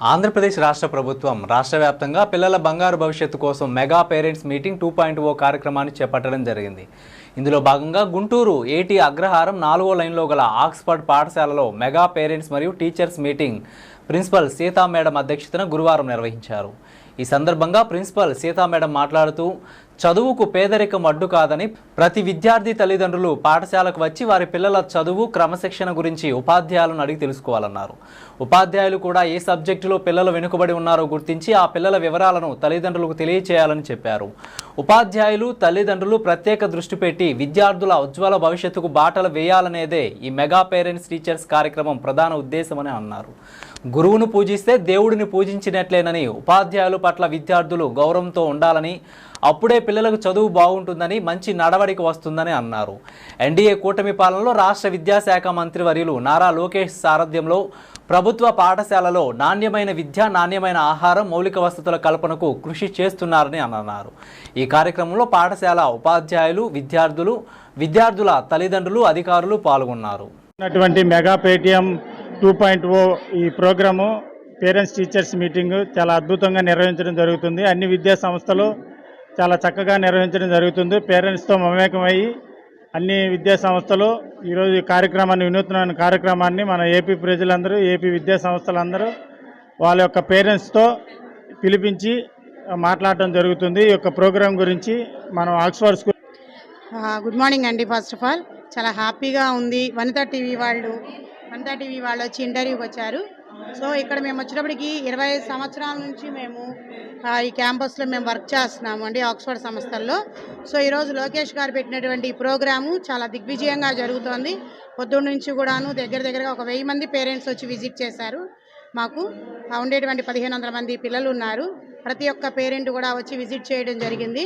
ఆంధ్రప్రదేశ్ రాష్ట్ర ప్రభుత్వం రాష్ట్ర వ్యాప్తంగా పిల్లల బంగారు భవిష్యత్తు కోసం mega parents meeting two point O కార్యక్రమాన్ని చేపట్టడం జరిగింది. ఇందులో భాగంగా గుంటూరు ఏటీ అగ్రహారం నాలుగో లైన్లో గల ఆక్స్ఫర్డ్ పాఠశాలలో మెగా పేరెంట్స్ మరియు teachers meeting principal Seetha madam అధ్యక్షతన గురువారం నిర్వహించారు. ఈ సందర్భంగా ప్రిన్సిపల్ సీతా మేడం మాట్లాడుతూ చదువుకు పేదరికం అడ్డు కాదని ప్రతి విద్యార్థి తల్లిదండ్రులు పాఠశాలకు వచ్చి వారి పిల్లల చదువు క్రమశిక్షణ గురించి ఉపాధ్యాయులను అడిగి తెలుసుకోవాలన్నారు. ఉపాధ్యాయులు కూడా ఏ సబ్జెక్టులో పిల్లలు వెనుకబడి ఉన్నారో గుర్తించి ఆ పిల్లల వివరాలను తల్లిదండ్రులకు తెలియచేయాలని చెప్పారు. ఉపాధ్యాయులు తల్లిదండ్రులు ప్రత్యేక దృష్టి పెట్టి విద్యార్థుల ఉజ్వల భవిష్యత్తుకు బాటలు వేయాలనేదే ఈ మెగా పేరెంట్స్ టీచర్స్ కార్యక్రమం ప్రధాన ఉద్దేశమని అన్నారు. గురువును పూజిస్తే దేవుడిని పూజించినట్లేనని ఉపాధ్యాయుల పట్ల విద్యార్థులు గౌరవంతో ఉండాలని అప్పుడే పిల్లలకు చదువు బాగుంటుందని మంచి నడవడిక వస్తుందని అన్నారు. ఎన్డీఏ కూటమి పాలనలో రాష్ట్ర విద్యాశాఖ మంత్రి వర్యులు నారా లోకేష్ సారథ్యంలో ప్రభుత్వ పాఠశాలలో నాణ్యమైన విద్య నాణ్యమైన ఆహారం మౌలిక వసతుల కల్పనకు కృషి చేస్తున్నారని అన్నారు. ఈ కార్యక్రమంలో పాఠశాల ఉపాధ్యాయులు విద్యార్థులు విద్యార్థుల తల్లిదండ్రులు అధికారులు పాల్గొన్నారు. Mega PTM two point O ఈ ప్రోగ్రాము పేరెంట్స్ టీచర్స్ మీటింగ్ చాలా అద్భుతంగా నిర్వహించడం జరుగుతుంది. అన్ని విద్యా సంస్థలు చాలా చక్కగా నిర్వహించడం జరుగుతుంది. పేరెంట్స్తో మమేకమయ్యి అన్ని విద్యా సంస్థలు ఈరోజు ఈ కార్యక్రమాన్ని వినూత్నమైన కార్యక్రమాన్ని మన ఏపీ ప్రజలందరూ ఏపీ విద్యా సంస్థలందరూ వాళ్ళ యొక్క పేరెంట్స్తో పిలిపించి మాట్లాడటం జరుగుతుంది. ఈ యొక్క ప్రోగ్రాం గురించి మనం ఆక్స్ఫర్డ్ స్కూల్ గుడ్ మార్నింగ్ అండి. ఫస్ట్ ఆఫ్ ఆల్ చాలా హ్యాపీగా ఉంది. వనితా టీవీ వాళ్ళు వనితా టీవీ వాళ్ళు వచ్చి ఇంటర్వ్యూకి వచ్చారు. సో ఇక్కడ మేము వచ్చినప్పటికి ఇరవై ఐదు సంవత్సరాల నుంచి మేము ఈ క్యాంపస్లో మేము వర్క్ చేస్తున్నాము అండి ఆక్స్ఫర్డ్ సంస్థల్లో. సో ఈరోజు లోకేష్ గారు పెట్టినటువంటి ఈ ప్రోగ్రాము చాలా దిగ్విజయంగా జరుగుతోంది. పొద్దున్న నుంచి కూడాను దగ్గర దగ్గరగా ఒక వెయ్యి మంది పేరెంట్స్ వచ్చి విజిట్ చేశారు మాకు. ఉండేటువంటి పదిహేను వందల మంది పిల్లలు ఉన్నారు. ప్రతి ఒక్క పేరెంట్ కూడా వచ్చి విజిట్ చేయడం జరిగింది.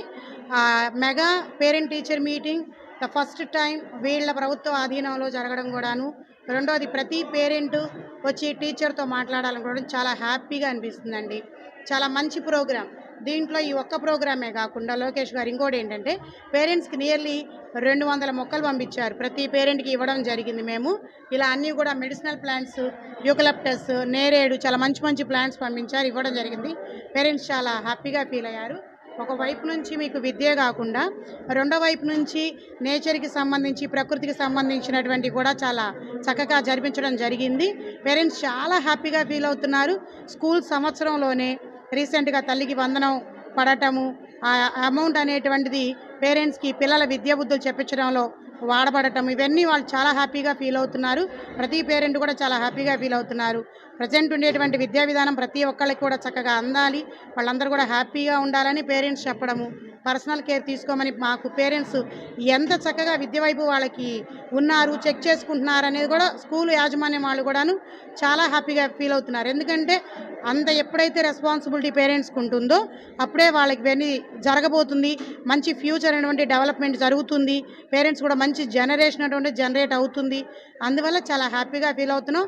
Mega parent teacher meeting the first time వీళ్ళ ప్రభుత్వ ఆధీనంలో జరగడం కూడాను రెండోది ప్రతి పేరెంటు వచ్చి టీచర్తో మాట్లాడాలనుకోవడం చాలా హ్యాపీగా అనిపిస్తుందండి. చాలా మంచి ప్రోగ్రామ్ దీంట్లో ఈ ఒక్క ప్రోగ్రామే కాకుండా లోకేష్ గారు ఇంకోటి ఏంటంటే పేరెంట్స్కి నియర్లీ రెండు వందల మొక్కలు పంపించారు. ప్రతి పేరెంట్కి ఇవ్వడం జరిగింది మేము. ఇలా అన్నీ కూడా మెడిసినల్ ప్లాంట్స్ యూకలప్టస్ నేరేడు చాలా మంచి మంచి ప్లాంట్స్ పంపించారు ఇవ్వడం జరిగింది. పేరెంట్స్ చాలా హ్యాపీగా ఫీల్ అయ్యారు. ఒక వైపు నుంచి మీకు విద్య కాకుండా రెండో వైపు నుంచి నేచర్కి సంబంధించి ప్రకృతికి సంబంధించినటువంటి కూడా చాలా చక్కగా జరిపించడం జరిగింది. పేరెంట్స్ చాలా హ్యాపీగా ఫీల్ అవుతున్నారు. స్కూల్ సంవత్సరంలోనే రీసెంట్గా తల్లికి వందనం పడటము ఆ అమౌంట్ అనేటువంటిది పేరెంట్స్కి పిల్లల విద్యా బుద్ధులు చెప్పించడంలో వాడబడటం ఇవన్నీ వాళ్ళు చాలా హ్యాపీగా ఫీల్ అవుతున్నారు. ప్రతి పేరెంట్ కూడా చాలా హ్యాపీగా ఫీల్ అవుతున్నారు. ప్రజెంట్ ఉండేటువంటి విద్యా విధానం ప్రతి ఒక్కళ్ళకి కూడా చక్కగా అందాలి. వాళ్ళందరూ కూడా హ్యాపీగా ఉండాలని పేరెంట్స్ చెప్పడము. పర్సనల్ కేర్ తీసుకోమని మాకు పేరెంట్స్ ఎంత చక్కగా విద్య వైపు వాళ్ళకి ఉన్నారు చెక్ చేసుకుంటున్నారు అనేది కూడా స్కూల్ యాజమాన్యం వాళ్ళు కూడాను చాలా హ్యాపీగా ఫీల్ అవుతున్నారు. ఎందుకంటే అంత ఎప్పుడైతే రెస్పాన్సిబిలిటీ పేరెంట్స్కి ఉంటుందో అప్పుడే వాళ్ళకి ఇవన్నీ జరగబోతుంది. మంచి ఫ్యూచర్ అనేటువంటి డెవలప్మెంట్ జరుగుతుంది. పేరెంట్స్ కూడా మంచి జనరేషన్ అటువంటి జనరేట్ అవుతుంది. అందువల్ల చాలా హ్యాపీగా ఫీల్ అవుతున్నాం.